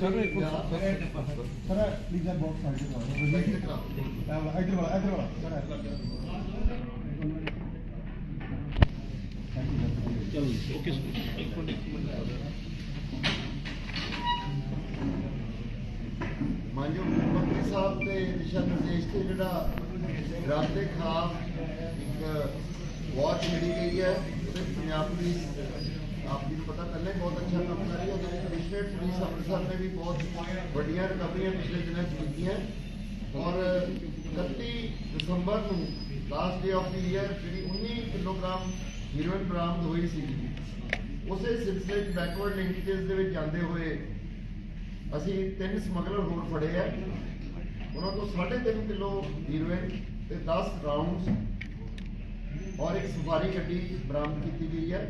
Sir ਇੱਕ sir please ਆ box side ਤੇ ਕਰਾਓ। ਇਧਰ ਵਾਲਾ ਇਧਰ ਵਾਲਾ ਸਰ ਚਲੋ ਓਕੇ ਸਰ। ਇੱਕ ਮਿੰਟ ਇੱਕ ਮਿੰਟ। ਮਾਨਯੋਗ ਮੰਤਰੀ ਸਾਹਿਬ ਦੇ ਦਿਸ਼ਾ ਨਿਰਦੇਸ਼ ਤੇ ਜਿਹੜਾ ਰੱਬ ਦੇ ਖਿਲਾਫ ਇੱਕ ਵਾਚ ਮਿਲੀ ਗਈ ਹੈ ਉਹਦੇ ਪੰਜਾਬ ਪੁਲਿਸ ਆਪ ਜੀ ਨੂੰ ਪਤਾ, ਪਹਿਲਾਂ ਹੀ ਬਹੁਤ ਅੱਛਾ ਕੰਮ ਕਰ ਰਹੀ ਹੈ। ਉਹਦੇ ਵਿੱਚ ਪੁਲਿਸ ਅੰਮ੍ਰਿਤਸਰ ਨੇ ਵੀ ਬਹੁਤ ਵੱਡੀਆਂ ਰਿਕਵਰੀਆਂ ਪਿਛਲੇ ਦਿਨਾਂ 'ਚ ਕੀਤੀਆਂ। ਔਰ 31 ਦਸੰਬਰ ਨੂੰ last day of the year ਜਿਹੜੀ 19 ਕਿਲੋਗ੍ਰਾਮ ਹੀਰੋਇਨ ਬਰਾਮਦ ਹੋਈ ਸੀ। ਉਸੇ ਸਿਲਸਿਲੇ 'ਚ ਬੈਕਵਰਡ ਲਿੰਕੇਜ ਦੇ ਵਿੱਚ ਜਾਂਦੇ ਹੋਏ ਅਸੀਂ ਤਿੰਨ ਸਮਗਲਰ ਹੋਰ ਫੜੇ ਆ। ਉਹਨਾਂ ਤੋਂ 3.5 ਕਿਲੋ ਹੀਰੋਇਨ ਤੇ 10 ਰਾਉਂਡਸ ਔਰ ਇੱਕ ਸਫਾਰੀ ਗੱਡੀ ਬਰਾਮਦ ਕੀਤੀ ਗਈ ਹੈ।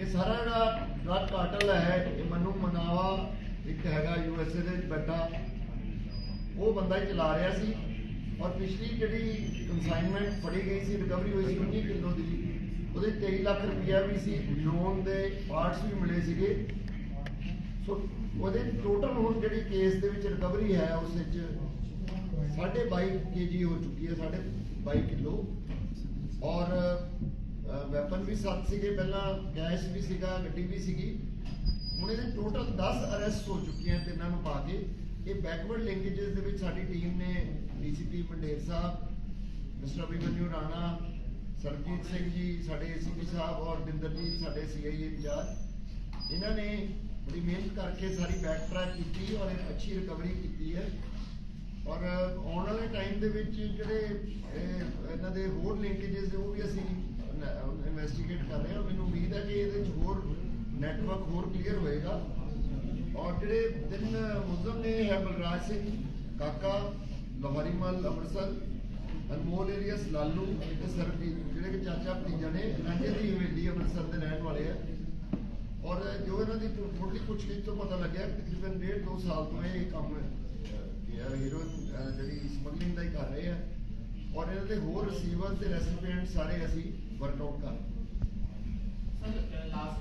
ਇਹ ਸਾਰਾ ਜਿਹੜਾ ਡਰਗ ਕਾਰਟਲ ਹੈ, ਇਹ ਮਨੂ ਮਨਾਵਾ ਇੱਕ ਹੈਗਾ ਯੂਐਸਏ ਦੇ ਵਿੱਚ ਉਹ ਬੰਦਾ ਹੀ ਚਲਾ ਰਿਹਾ ਸੀ ਔਰ ਪਿਛਲੀ ਜਿਹੜੀ ਕਨਸਾਈਨਮੈਂਟ ਫੜੀ ਗਈ ਸੀ ਰਿਕਵਰੀ ਹੋਈ ਸੀ 19 ਕਿਲੋ ਦੀ। ਉਹਦੇ 23 ਲੱਖ ਰੁਪਇਆ ਵੀ ਸੀ ਡਰੋਨ ਦੇ ਪਾਰਟਸ ਵੀ ਮਿਲੇ ਸੀਗੇ। ਸੋ ਉਹਦੇ ਟੋਟਲ ਹੁਣ ਜਿਹੜੀ ਕੇਸ ਦੇ ਵਿੱਚ ਰਿਕਵਰੀ ਹੈ, ਉਸ ਵਿੱਚ 22.5 ਕੇਜੀ ਹੋ ਚੁੱਕੀ ਹੈ 22 ਕਿਲੋ। ਔਰ ਵੈਪਨ ਵੀ ਸੱਤ ਸੀਗੇ, ਪਹਿਲਾਂ ਕੈਸ਼ ਵੀ ਸੀਗਾ, ਗੱਡੀ ਵੀ ਸੀਗੀ। ਹੁਣ ਇਹਦੇ ਟੋਟਲ 10 ਅਰੈਸਟ ਹੋ ਚੁੱਕੀਆਂ ਤਿੰਨਾਂ ਨੂੰ ਪਾ ਕੇ। ਇਹ ਬੈਕਵਰਡ ਲਿੰਕੇजेस ਦੇ ਵਿੱਚ ਸਾਡੀ ਟੀਮ ਨੇ ਡੀਸੀਪੀ ਮੰਡੇਰ ਸਾਹਿਬ, ਮਿਸਟਰ ਅਭਿਮਨਿਊ ਰਾਣਾ ਸਰਜੀਤ ਸਿੰਘ ਜੀ, ਸਾਡੇ ਏਸੀਪੀ ਸਾਹਿਬ ਔਰ ਬਿੰਦਰਜੀਤ, ਸਾਡੇ ਸੀਆਈਏ ਇੰਚਾਰਜ ਇਹਨਾਂ ਨੇ ਬੜੀ ਮਿਹਨਤ ਕਰਕੇ ਸਾਰੀ ਬੈਕ ਟਰੈਕ ਕੀਤੀ ਔਰ ਇੱਕ ਅੱਛੀ ਰਿਕਵਰੀ ਕੀਤੀ ਹੈ। ਔਰ ਆਉਣ ਵਾਲੇ ਟਾਈਮ ਦੇ ਵਿੱਚ ਜਿਹੜੇ ਇਹਨਾਂ ਦੇ ਹੋਰ ਲਿੰਕੇजेस ਉਹ ਵੀ ਅਸੀਂ ਇਨਵੈਸਟੀਗੇਟ ਕਰ ਰਹੇ ਹਾਂ। ਮੈਨੂੰ ਉਮੀਦ ਹੈ ਕਿ ਇਹਦੇ ਵਿੱਚ ਹੋਰ ਨੈਟਵਰਕ ਹੋਰ ਕਲੀਅਰ ਹੋਏਗਾ। ਔਰ ਜਿਹੜੇ ਤਿੰਨ ਮੁਲਜ਼ਮ ਨੇ ਹੈ ਬਲਰਾਜ ਸਿੰਘ, ਕਾਕਾ ਲੋਹਾਰੀ ਮਲ ਅੰਮ੍ਰਿਤਸਰ, ਅਨਮੋਲ ਏਰੀਅਸ, ਲਾਲੂ ਤੇ ਸਰਬਜੀਤ, ਜਿਹੜੇ ਕਿ ਚਾਚਾ ਭਤੀਜਾ ਨੇ ਰਾਂਝੇ ਦੀ ਹਵੇਲੀ ਅੰਮ੍ਰਿਤਸਰ ਦੇ ਰਹਿਣ ਵਾਲੇ ਆ। ਔਰ ਜੋ ਇਹਨਾਂ ਦੀ ਮੁੱਢਲੀ ਪੁੱਛਗਿੱਛ ਤੋਂ ਪਤਾ ਲੱਗਿਆ ਕਿ ਤਕਰੀਬਨ ਡੇਢ ਦੋ ਸਾਲ ਤੋਂ ਇਹ ਕੰਮ ਹੀਰੋਇਨ ਜਿਹੜੀ ਸਮਗਲਿੰਗ ਦਾ ਹੀ ਕਰ ਰਹੇ ਆ। ਔਰ ਇਹਨਾਂ ਦੇ ਹੋਰ ਰਿਸੀਵਰ ਤੇ ਰੈਸਿਪੀਐਂਟ ਸਾਰੇ ਅਸੀਂ ਵਰਕ ਆਊਟ ਕਰ